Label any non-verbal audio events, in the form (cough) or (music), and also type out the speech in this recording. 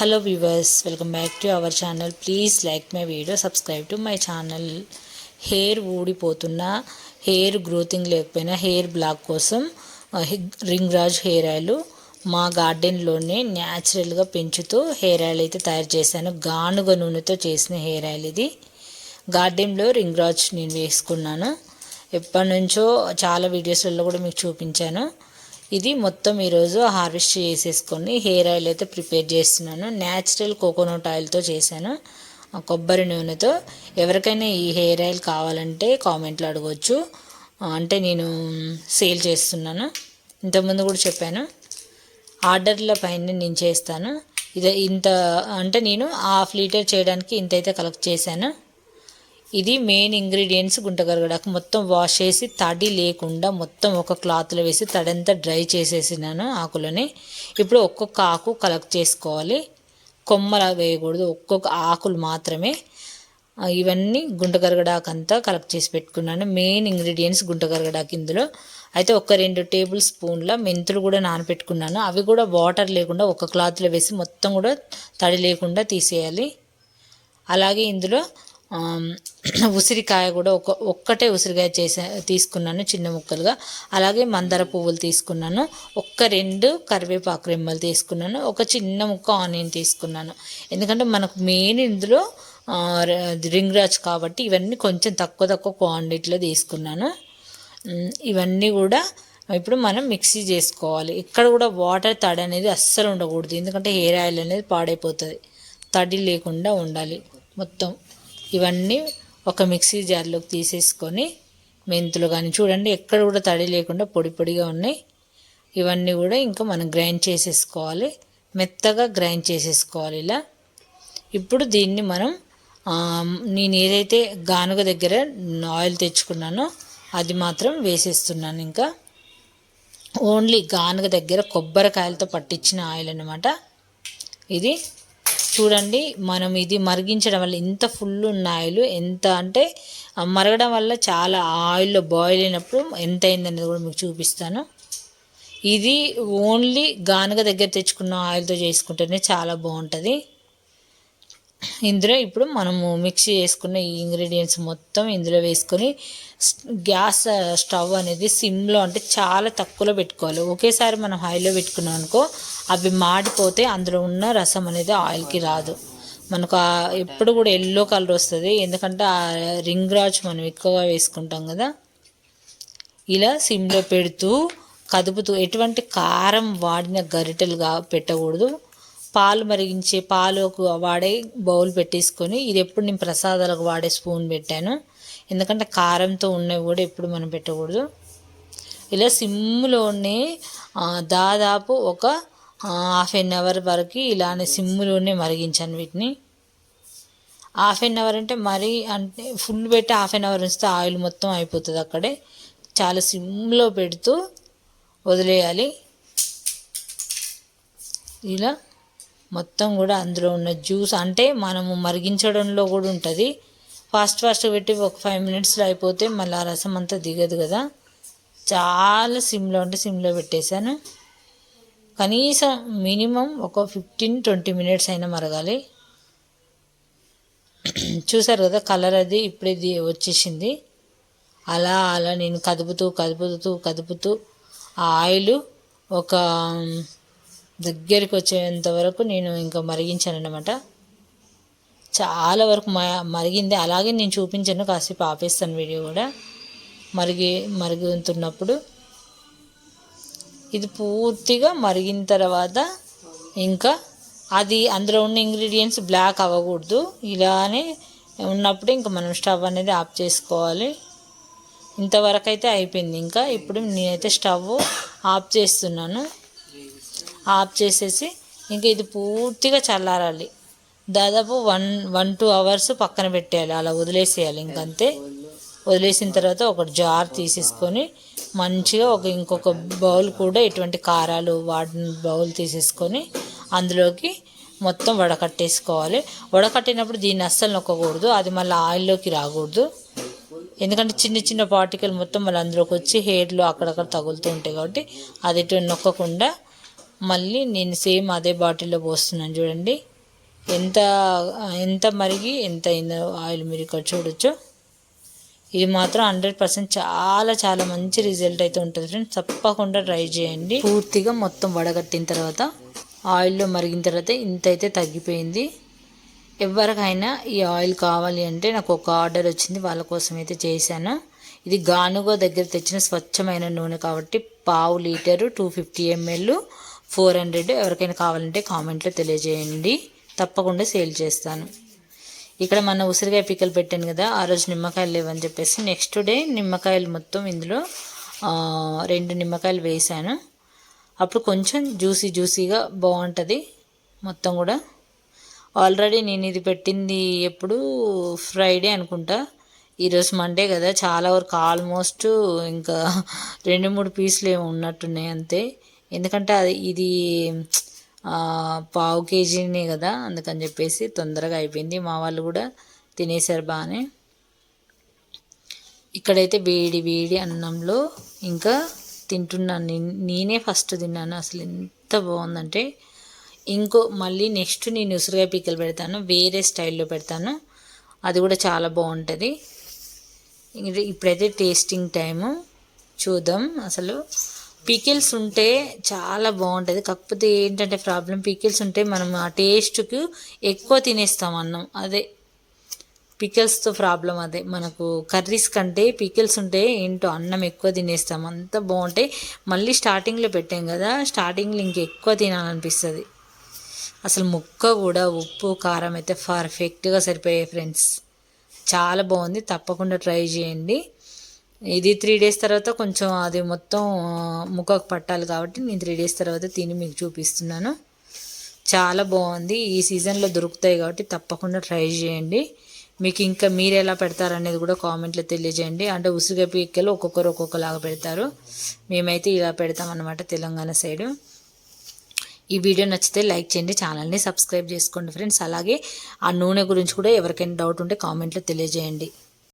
Hello viewers welcome back to our channel please like my video subscribe to my channel hair ఊడిపోతున్న hair growthing లేకపోయినా hair black కోసం uh, ring Raj hair oil మా గార్డెన్లోనే న్యాచురల్గా పెంచుతూ hair oil అయితే తయారు చేశాను. గానుగ నూనెతో చేసిన హెయిర్ ఆయిల్ ఇది. గార్డెన్లో రింగ్ రాజ్ నేను వేసుకున్నాను. ఎప్పటి నుంచో చాలా వీడియోస్లలో కూడా మీకు చూపించాను. ఇది మొత్తం ఈరోజు హార్వెస్ట్ చేసేసుకొని హెయిర్ ఆయిల్ అయితే ప్రిపేర్ చేస్తున్నాను. న్యాచురల్ కోకోనట్ ఆయిల్తో చేశాను. కొబ్బరి నూనెతో. ఎవరికైనా ఈ హెయిర్ ఆయిల్ కావాలంటే కామెంట్లో అడగవచ్చు అంటే నేను సేల్ చేస్తున్నాను. ఇంతకుముందు కూడా చెప్పాను. ఆర్డర్ల పైన నేను చేస్తాను. ఇది ఇంత అంటే నేను హాఫ్ లీటర్ చేయడానికి ఇంత అయితే కలెక్ట్ చేశాను. ఇది మెయిన్ ఇంగ్రీడియంట్స్ గుంటగరగడాకు. మొత్తం వాష్ చేసి తడి లేకుండా మొత్తం ఒక క్లాత్లో వేసి తడంతా డ్రై చేసేసినాను ఆకులని. ఇప్పుడు ఒక్కొక్క ఆకు కలెక్ట్ చేసుకోవాలి. కొమ్మలా వేయకూడదు. ఒక్కొక్క ఆకులు మాత్రమే. ఇవన్నీ గుంటగరగడాకు అంతా కలెక్ట్ చేసి పెట్టుకున్నాను. మెయిన్ ఇంగ్రీడియంట్స్ గుంటగరగడాకు ఇందులో. అయితే ఒక రెండు టేబుల్ స్పూన్ల మెంతులు కూడా నానబెట్టుకున్నాను అవి కూడా వాటర్ లేకుండా ఒక క్లాత్లో వేసి మొత్తం కూడా తడి లేకుండా తీసేయాలి. అలాగే ఇందులో (clears throat) ఉసిరికాయ కూడా ఒక ఒక్కటే ఉసిరికాయ చేసా తీసుకున్నాను చిన్న ముక్కలుగా. అలాగే మందార పువ్వులు తీసుకున్నాను. ఒక్క రెండు కరివేపాకు రెమ్మలు తీసుకున్నాను. ఒక చిన్న ముక్క ఆనియన్ తీసుకున్నాను. ఎందుకంటే మనకు మెయిన్ ఇందులో రింగ్రాజ్ రింగ్ రాజ్ కాబట్టి ఇవన్నీ కొంచెం తక్కువ తక్కువ క్వాంటిటీలో తీసుకున్నాను. ఇవన్నీ కూడా ఇప్పుడు మనం మిక్సీ చేసుకోవాలి. ఇక్కడ కూడా వాటర్ తడి అనేది అస్సలు ఉండకూడదు. ఎందుకంటే హెయిర్ ఆయిల్ అనేది పాడైపోతుంది. తడి లేకుండా ఉండాలి. మొత్తం. ఇవన్నీ ఒక మిక్సీ జార్లోకి తీసేసుకొని మెంతులు కానీ చూడండి ఎక్కడ కూడా తడి లేకుండా పొడి పొడిగా ఉన్నాయి. ఇవన్నీ కూడా ఇంకా మనం గ్రైండ్ చేసేసుకోవాలి. మెత్తగా గ్రైండ్ చేసేసుకోవాలి ఇలా. ఇప్పుడు దీన్ని మనం నేను ఏదైతే గానుగ దగ్గర ఆయిల్ తెచ్చుకున్నానో అది మాత్రం వేసేస్తున్నాను ఇంకా. ఓన్లీ గానుగ దగ్గర కొబ్బరికాయలతో పట్టించిన ఆయిల్ అనమాట ఇది చూడండి మనం ఇది మరిగించడం వల్ల ఇంత ఫుల్ ఉన్న ఆయిల్ ఎంత అంటే మరగడం వల్ల చాలా ఆయిల్లో బాయిల్ అయినప్పుడు ఎంత అయిందనేది కూడా మీకు చూపిస్తాను. ఇది ఓన్లీ గానుగ దగ్గర తెచ్చుకున్న ఆయిల్తో చేసుకుంటేనే చాలా బాగుంటుంది. ఇందులో ఇప్పుడు మనము మిక్సీ చేసుకున్న ఈ ఇంగ్రీడియంట్స్ మొత్తం ఇందులో వేసుకొని గ్యాస్ స్టవ్ అనేది సిమ్లో అంటే చాలా తక్కువలో పెట్టుకోవాలి. ఒకేసారి మనం హైలో పెట్టుకున్నాం అనుకో అవి మాడిపోతే అందులో ఉన్న రసం అనేది ఆయిల్కి రాదు. మనకు ఎప్పుడు కూడా ఎల్లో కలర్ వస్తుంది. ఎందుకంటే ఆ రింగ్ రాజ్ మనం ఎక్కువగా వేసుకుంటాం కదా. ఇలా సిమ్లో పెడుతూ కదుపుతూ ఎటువంటి కారం వాడిన గరిటెలుగా పెట్టకూడదు. పాలు మరిగించే పాలకు వాడే బౌల్ పెట్టేసుకొని ఇది ఎప్పుడు నేను ప్రసాదాలకు వాడే స్పూన్ పెట్టాను. ఎందుకంటే కారంతో ఉన్నవి కూడా ఎప్పుడు మనం పెట్టకూడదు. ఇలా సిమ్లోనే దాదాపు ఒక హాఫ్ ఎన్ అవర్ వరకు ఇలానే సిమ్లోనే మరిగించాను వీటిని. హాఫ్ ఎన్ అవర్ అంటే మరీ అంటే ఫుల్ పెట్టి హాఫ్ ఎన్ అవర్ ఉంచితే ఆయిల్ మొత్తం అయిపోతుంది అక్కడే. చాలా సిమ్లో పెడుతూ వదిలేయాలి. ఇలా మొత్తం కూడా అందులో ఉన్న జ్యూస్ అంటే మనము మరిగించడంలో కూడా ఉంటుంది. ఫాస్ట్ ఫాస్ట్ పెట్టి ఒక ఫైవ్ మినిట్స్లో అయిపోతే మళ్ళీ ఆ రసం అంతా దిగదు కదా. చాలా సిమ్లో అంటే సిమ్లో పెట్టేశాను. కనీసం మినిమం ఒక ఫిఫ్టీన్ ట్వంటీ మినిట్స్ అయినా మరగాలి. చూసారు కదా కలర్ అది ఇప్పుడే వచ్చేసింది. అలా అలా నేను కదుపుతూ కదుపుతూ కదుపుతూ ఆ ఆయిల్ ఒక దగ్గరికి వచ్చేంత వరకు నేను ఇంకా మరిగించాను చాలా వరకు మ మరిగింది. అలాగే నేను చూపించాను. కాసేపు ఆపేస్తాను వీడియో కూడా. మరిగి మరుగుతున్నప్పుడు. ఇది పూర్తిగా మరిగిన తర్వాత ఇంకా అది అందులో ఉన్న ఇంగ్రీడియంట్స్ బ్లాక్ అవ్వకూడదు. ఇలానే ఉన్నప్పుడు ఇంకా మనం స్టవ్ అనేది ఆఫ్ చేసుకోవాలి. ఇంతవరకు అయితే అయిపోయింది. ఇంకా ఇప్పుడు నేనైతే స్టవ్ ఆఫ్ చేస్తున్నాను. ఆఫ్ చేసేసి ఇంకా ఇది పూర్తిగా చల్లారాలి. దాదాపు వన్ వన్ టూ అవర్స్ పక్కన పెట్టేయాలి. అలా వదిలేసేయాలి. ఇంకంతే. వదిలేసిన తర్వాత ఒక జార్ తీసేసుకొని మంచిగా ఒక ఇంకొక బౌల్ కూడా ఎటువంటి కారాలు వాడిన బౌల్ తీసేసుకొని అందులోకి మొత్తం వడకట్టేసుకోవాలి. వడకట్టినప్పుడు దీన్ని అస్సలు నొక్కకూడదు. అది మళ్ళీ ఆయిల్లోకి రాకూడదు. ఎందుకంటే చిన్న చిన్న పార్టికల్ మొత్తం మళ్ళీ అందులోకి వచ్చి హెయిర్లో అక్కడక్కడ తగులుతూ ఉంటాయి కాబట్టి అది ఎటువంటి నొక్కకుండా మళ్ళీ నేను సేమ్ అదే బాటిల్లో పోస్తున్నాను చూడండి. ఎంత ఎంత మరిగి ఎంత అయిందో ఆయిల్ మీరు ఇక్కడ చూడొచ్చు. ఇది మాత్రం హండ్రెడ్ పర్సెంట్ చాలా చాలా మంచి రిజల్ట్ అయితే ఉంటుంది ఫ్రెండ్స్. తప్పకుండా ట్రై చేయండి. పూర్తిగా మొత్తం వడగట్టిన తర్వాత ఆయిల్లో మరిగిన తర్వాత ఇంత అయితే తగ్గిపోయింది. ఎవరికైనా ఈ ఆయిల్ కావాలి అంటే నాకు ఒక ఆర్డర్ వచ్చింది వాళ్ళ కోసం అయితే చేశాను. ఇది గానుగ దగ్గర తెచ్చిన స్వచ్ఛమైన నూనె కాబట్టి పావు litre two fifty ML four hundred ఎవరికైనా కావాలంటే కామెంట్లో తెలియజేయండి. తప్పకుండా సేల్ చేస్తాను. ఇక్కడ మన ఉసిరికాయ పిక్కలు పెట్టాను కదా ఆ రోజు నిమ్మకాయలు లేవని చెప్పేసి నెక్స్ట్ డే నిమ్మకాయలు మొత్తం ఇందులో రెండు నిమ్మకాయలు వేసాను అప్పుడు కొంచెం జ్యూసీ జ్యూసీగా బాగుంటుంది మొత్తం కూడా. ఆల్రెడీ నేను ఇది పెట్టింది ఎప్పుడు ఫ్రైడే అనుకుంటా. ఈరోజు మండే కదా చాలా వరకు ఆల్మోస్ట్ ఇంకా రెండు మూడు పీసులు ఏమి ఉన్నట్టున్నాయి అంతే. ఎందుకంటే అది ఇది పావు కేజీనే కదా అందుకని చెప్పేసి తొందరగా అయిపోయింది. మా వాళ్ళు కూడా తినేసారు బాగానే ఇక్కడైతే వేడి వేడి అన్నంలో ఇంకా తింటున్నాను. నేనే ఫస్ట్ తిన్నాను. అసలు ఎంత బాగుందంటే ఇంకో మళ్ళీ నెక్స్ట్ నేను ఉసిరికాయ పీకలు పెడతాను. వేరే స్టైల్లో పెడతాను. అది కూడా చాలా బాగుంటుంది. ఇప్పుడైతే టేస్టింగ్ టైము. చూద్దాం అసలు. పికిల్స్ ఉంటే చాలా బాగుంటుంది. కాకపోతే ఏంటంటే ప్రాబ్లం పికిల్స్ ఉంటే మనం ఆ టేస్ట్కి ఎక్కువ తినేస్తాం అన్నం. అదే పికిల్స్తో ప్రాబ్లం అదే. మనకు కర్రీస్ కంటే పికిల్స్ ఉంటే ఏంటో అన్నం ఎక్కువ తినేస్తాం. అంత బాగుంటాయి మళ్ళీ స్టార్టింగ్లో పెట్టాం కదా స్టార్టింగ్లో ఇంకెక్కువ తినాలనిపిస్తుంది. అసలు ముక్క కూడా ఉప్పు కారం అయితే పర్ఫెక్ట్గా సరిపోయాయి ఫ్రెండ్స్. చాలా బాగుంది. తప్పకుండా ట్రై చేయండి. ఇది త్రీ డేస్ తర్వాత కొంచెం అది మొత్తం ముక్కకు పట్టాలి కాబట్టి నేను త్రీ డేస్ తర్వాత తిని మీకు చూపిస్తున్నాను. చాలా బాగుంది. ఈ సీజన్లో దొరుకుతాయి కాబట్టి తప్పకుండా ట్రై చేయండి. మీకు ఇంకా మీరు ఎలా పెడతారనేది కూడా కామెంట్లో తెలియజేయండి. అంటే ఉసిరిగా పీక్కలు ఒక్కొక్కరు ఒక్కొక్కలాగా పెడతారు. మేమైతే ఇలా పెడతాం అనమాట తెలంగాణ సైడు. ఈ వీడియో నచ్చితే లైక్ చేయండి ఛానల్ని సబ్స్క్రైబ్ చేసుకోండి ఫ్రెండ్స్. అలాగే ఆ నూనె గురించి కూడా ఎవరికైనా డౌట్ ఉంటే కామెంట్లో తెలియజేయండి.